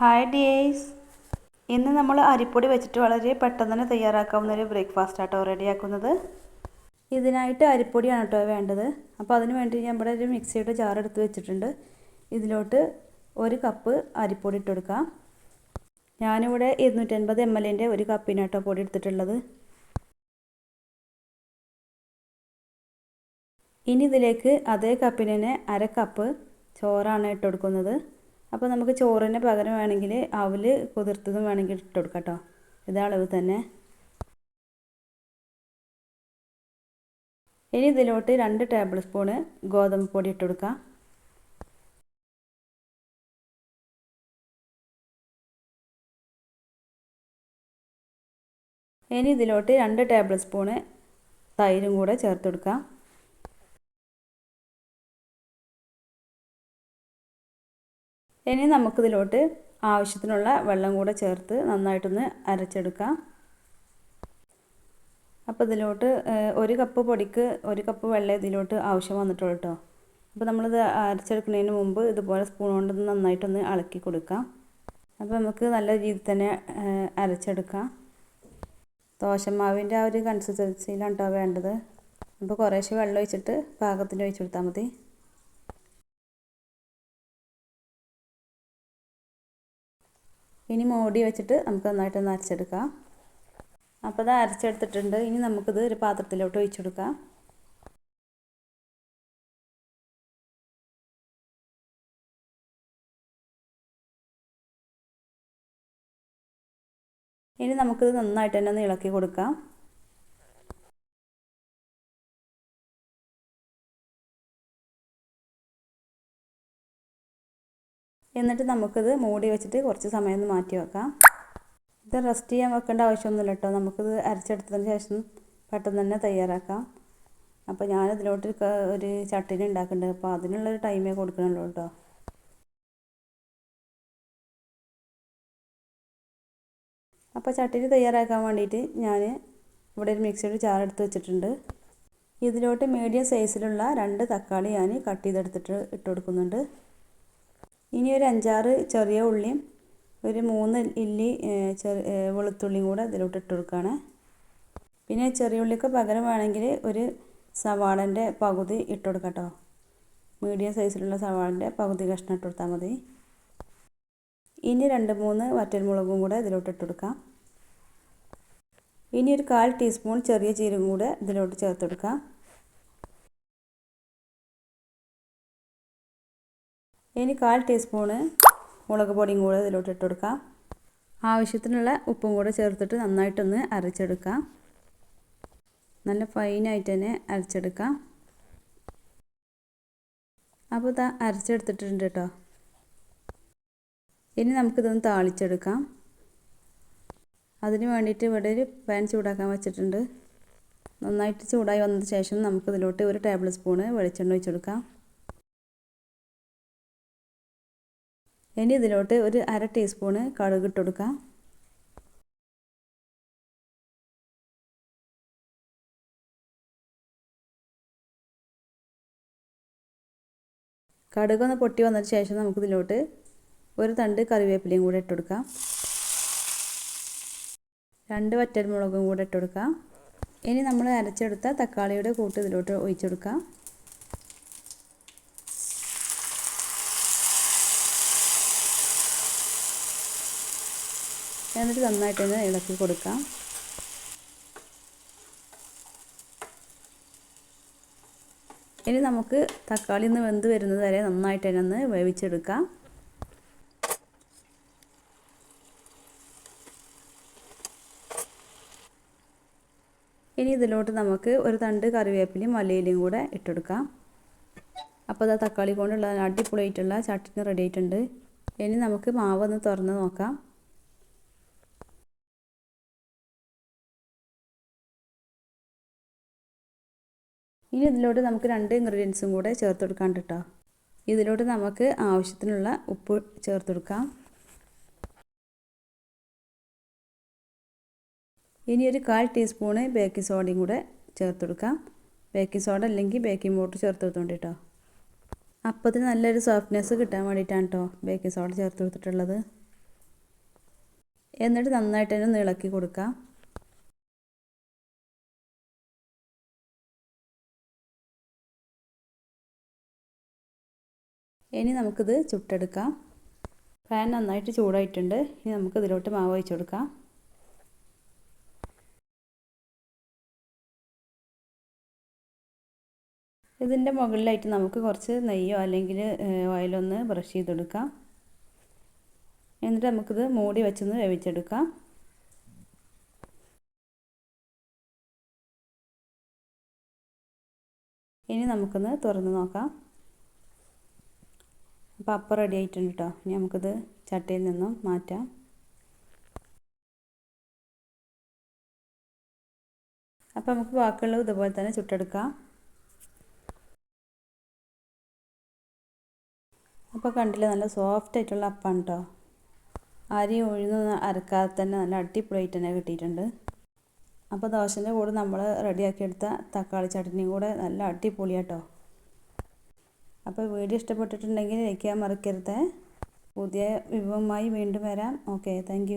Hi dears. ഇന്ന് നമ്മൾ അരിപ്പൊടി വെച്ചിട്ട് വളരെ പെട്ടെന്ന് തന്നെ തയ്യാറാക്കാവുന്ന ഒരു ബ്രേക്ക്ഫാസ്റ്റ് ആട്ടോ റെഡിയാക്കുന്നത്. ഇതിനായിട്ട് അരിപ്പൊടിയാണ് കേട്ടോ വേണ്ടത്. അപ്പോൾ അതിന് വേണ്ടി ഞാൻ ഇവിടെ ഒരു മിക്സിയുടെ ജാർ എടുത്ത് വെച്ചിട്ടുണ്ട്. ഇതിലോട്ട് ഒരു കപ്പ് അരിപ്പൊടി ഇട്ട് കൊടുക്കാം. ഞാനിവിടെ ഇരുന്നൂറ്റൻപത് എം എല്ലിന്റെ ഒരു കപ്പിനാട്ടോ പൊടി എടുത്തിട്ടുള്ളത്. ഇനി ഇതിലേക്ക് അതേ കപ്പിന് തന്നെ അര കപ്പ് ചോറാണ് ഇട്ട് കൊടുക്കുന്നത്. അപ്പോൾ നമുക്ക് ചോറിന് പകരം വേണമെങ്കിൽ അവൽ കുതിർത്തതും വേണമെങ്കിൽ ഇട്ട് കൊടുക്കാം കേട്ടോ ഇതേ അളവ് തന്നെ. ഇനി ഇതിലോട്ട് രണ്ട് ടേബിൾ സ്പൂണ് ഗോതമ്പ് പൊടി ഇട്ട് കൊടുക്കാം. ഇനി ഇതിലോട്ട് രണ്ട് ടേബിൾ സ്പൂണ് തൈരും കൂടെ ചേർത്ത് കൊടുക്കാം. ഇനി നമുക്കിതിലോട്ട് ആവശ്യത്തിനുള്ള വെള്ളം കൂടെ ചേർത്ത് നന്നായിട്ടൊന്ന് അരച്ചെടുക്കാം. അപ്പോൾ ഇതിലോട്ട് ഒരു കപ്പ് പൊടിക്ക് ഒരു കപ്പ് വെള്ളം ഇതിലോട്ട് ആവശ്യം വന്നിട്ടുള്ളൂ കേട്ടോ അപ്പോൾ നമ്മളിത് അരച്ചെടുക്കുന്നതിന് മുമ്പ് ഇതുപോലെ സ്പൂൺ കൊണ്ട് നന്നായിട്ടൊന്ന് ഇളക്കി കൊടുക്കാം. അപ്പോൾ നമുക്ക് നല്ല രീതിയിൽ തന്നെ അരച്ചെടുക്കാം. ദോശമാവിന്റെ ആ ഒരു കൺസിസ്റ്റൻസിയിലാണ് കേട്ടോ വേണ്ടത്. അപ്പോൾ കുറേശ്ശെ വെള്ളം ഒഴിച്ചിട്ട് പാകത്തിന് ഒഴിച്ചു കൊടുത്താൽ മതി. ഇനി മോടി വെച്ചിട്ട് നമുക്ക് നന്നായിട്ടൊന്ന് അരച്ചെടുക്കാം. അപ്പോൾ അത് അരച്ചെടുത്തിട്ടുണ്ട്. ഇനി നമുക്കിത് ഒരു പാത്രത്തിലോട്ട് ഒഴിച്ചെടുക്കാം. ഇനി നമുക്കിത് നന്നായിട്ട് തന്നെ ഒന്ന് ഇളക്കി കൊടുക്കാം. എന്നിട്ട് നമുക്കിത് മൂടി വെച്ചിട്ട് കുറച്ച് സമയം ഒന്ന് മാറ്റി വെക്കാം. ഇത് റെസ്റ്റ് ചെയ്യാൻ വെക്കേണ്ട ആവശ്യമൊന്നുമില്ല കേട്ടോ. നമുക്കിത് അരച്ചെടുത്തതിന് ശേഷം പെട്ടെന്ന് തന്നെ തയ്യാറാക്കാം. അപ്പോൾ ഞാനിതിലോട്ട് ഒരു ചട്ടിനി ഉണ്ടാക്കുന്നുണ്ട്. അപ്പോൾ അതിനുള്ളൊരു ടൈമേ കൊടുക്കണുള്ളൂ കേട്ടോ. അപ്പോൾ ചട്ടിനി തയ്യാറാക്കാൻ വേണ്ടിയിട്ട് ഞാൻ ഇവിടെ ഒരു മിക്സിയുടെ ജാർ എടുത്ത് വെച്ചിട്ടുണ്ട്. ഇതിലോട്ട് മീഡിയം സൈസിലുള്ള രണ്ട് തക്കാളി ഞാൻ കട്ട് ചെയ്തെടുത്തിട്ട് ഇട്ട് കൊടുക്കുന്നുണ്ട്. ഇനി ഒരു അഞ്ചാറ് ചെറിയ ഉള്ളിയും ഒരു മൂന്ന് ഇല്ലി ചെറു വെളുത്തുള്ളിയും കൂടെ ഇതിലോട്ട് ഇട്ട് കൊടുക്കുകയാണ് പിന്നെ ചെറിയ ഉള്ളിക്ക് പകരം വേണമെങ്കിൽ ഒരു സവാളന്റെ പകുതി ഇട്ട് കൊടുക്കാം കേട്ടോ മീഡിയം സൈസിലുള്ള സവാളന്റെ പകുതി കഷ്ണം ഇട്ട് കൊടുത്താൽ മതി. ഇനി രണ്ട് മൂന്ന് വറ്റൽമുളകും കൂടെ ഇതിലോട്ട് ഇട്ട് കൊടുക്കാം. ഇനി ഒരു കാൽ ടീസ്പൂൺ ചെറിയ ജീരകം കൂടെ ഇതിലോട്ട് ചേർത്ത് കൊടുക്കാം. ഇനി കാൽ ടീസ്പൂണ് മുളക് പൊടിയും കൂടെ ഇതിലോട്ട് ഇട്ട് കൊടുക്കാം. ആവശ്യത്തിനുള്ള ഉപ്പും കൂടെ ചേർത്തിട്ട് നന്നായിട്ടൊന്ന് അരച്ചെടുക്കാം. നല്ല ഫൈനായിട്ട് തന്നെ അരച്ചെടുക്കാം. അപ്പോൾ ഇതാ അരച്ചെടുത്തിട്ടുണ്ട് കേട്ടോ. ഇനി നമുക്കിതൊന്ന് താളിച്ചെടുക്കാം. അതിന് വേണ്ടിയിട്ട് ഇവിടെ ഒരു പാൻ ചൂടാക്കാൻ വെച്ചിട്ടുണ്ട്. നന്നായിട്ട് ചൂടായി വന്നതിന് ശേഷം നമുക്കിതിലോട്ട് ഒരു ടേബിൾ സ്പൂണ് വെളിച്ചെണ്ണ ഒഴിച്ചെടുക്കാം ഇനി ഇതിലോട്ട് ഒരു അര ടീസ്പൂണ് കടുക് ഇട്ട് കടുക് ഒന്ന് പൊട്ടി വന്നതിന് ശേഷം നമുക്കിതിലോട്ട് ഒരു തണ്ട് കറിവേപ്പിലയും കൂടെ ഇട്ട് കൊടുക്കാം. രണ്ട് വറ്റൽമുളകും കൂടെ ഇട്ട് കൊടുക്കാം. ഇനി നമ്മൾ അരച്ചെടുത്ത തക്കാളിയുടെ കൂട്ട് ഇതിലോട്ട് ഒഴിച്ചെടുക്കാം എന്നിട്ട് നന്നായിട്ടൊന്ന് ഇളക്കി കൊടുക്കാം. ഇനി നമുക്ക് തക്കാളി ഒന്ന് വെന്ത് വരുന്നത് വരെ നന്നായിട്ട് തന്നെ ഒന്ന് വേവിച്ചെടുക്കാം. ഇനി ഇതിലോട്ട് നമുക്ക് ഒരു തണ്ട് കറിവേപ്പിലയും മല്ലിയിലയും കൂടെ ഇട്ടെടുക്കാം. അപ്പോൾ അത് തക്കാളി കൊണ്ടുള്ള അടിപൊളിയായിട്ടുള്ള ചട്ടിനി റെഡി ആയിട്ടുണ്ട്. ഇനി നമുക്ക് മാവ് ഒന്ന് തുറന്ന് നോക്കാം. ഇനി ഇതിലോട്ട് നമുക്ക് രണ്ട് ഇൻഗ്രീഡിയൻസും കൂടെ ചേർത്ത് കൊടുക്കാം കേട്ടോ. ഇതിലോട്ട് നമുക്ക് ആവശ്യത്തിനുള്ള ഉപ്പ് ചേർത്ത് കൊടുക്കാം. ഇനി ഒരു കാൽ ടീസ്പൂണ് ബേക്കിംഗ് സോഡയും കൂടെ ചേർത്ത് കൊടുക്കാം. ബേക്കിംഗ് സോഡ അല്ലെങ്കിൽ ബേക്കിംഗ് പൗഡർ ചേർത്ത് കൊടുത്തോണ്ട് കേട്ടോ. അപ്പത്തിന് നല്ലൊരു സോഫ്റ്റ്നെസ് കിട്ടാൻ വേണ്ടിയിട്ടാണ് കേട്ടോ ബേക്കിംഗ് സോഡ ചേർത്ത് കൊടുത്തിട്ടുള്ളത്. എന്നിട്ട് നന്നായിട്ട് തന്നെ ഇളക്കി കൊടുക്കാം. ഇനി നമുക്കിത് ചുട്ടെടുക്കാം. പാൻ നന്നായിട്ട് ചൂടായിട്ടുണ്ട്. ഇനി നമുക്ക് ഇതിലോട്ട് മാവ് ഒഴിച്ചു കൊടുക്കാം. ഇതിന്റെ മുകളിലായിട്ട് നമുക്ക് കുറച്ച് നെയ്യോ അല്ലെങ്കിൽ ഓയിലോ ഒന്ന് ബ്രഷ് ചെയ്തെടുക്കാം. എന്നിട്ട് നമുക്കിത് മൂടി വെച്ചൊന്ന് വേവിച്ചെടുക്കാം. ഇനി നമുക്കൊന്ന് തുറന്ന് നോക്കാം. അപ്പോൾ അപ്പം റെഡി ആയിട്ടുണ്ട് കേട്ടോ ഇനി നമുക്കിത് ചട്ടിയിൽ നിന്നും മാറ്റാം. അപ്പോൾ നമുക്ക് ബാക്കിയുള്ളത് ഇതുപോലെ തന്നെ ചുട്ടെടുക്കാം. അപ്പോൾ കണ്ടില്ലേ നല്ല സോഫ്റ്റ് ആയിട്ടുള്ള അപ്പാണ് കേട്ടോ അരി ഉഴുന്ന് അരക്കാതെ തന്നെ നല്ല അടിപൊളിയായിട്ട് തന്നെ കിട്ടിയിട്ടുണ്ട്. അപ്പോൾ ദോശന്റെ കൂടെ നമ്മൾ റെഡിയാക്കിയെടുത്ത തക്കാളി ചട്നിയും കൂടെ നല്ല അടിപൊളിയാട്ടോ അപ്പോൾ വീഡിയോ ഇഷ്ടപ്പെട്ടിട്ടുണ്ടെങ്കിൽ ലൈക്ക് ചെയ്യാൻ മറക്കരുത്. പുതിയ വിഭവമായി വീണ്ടും വരാം. Okay thank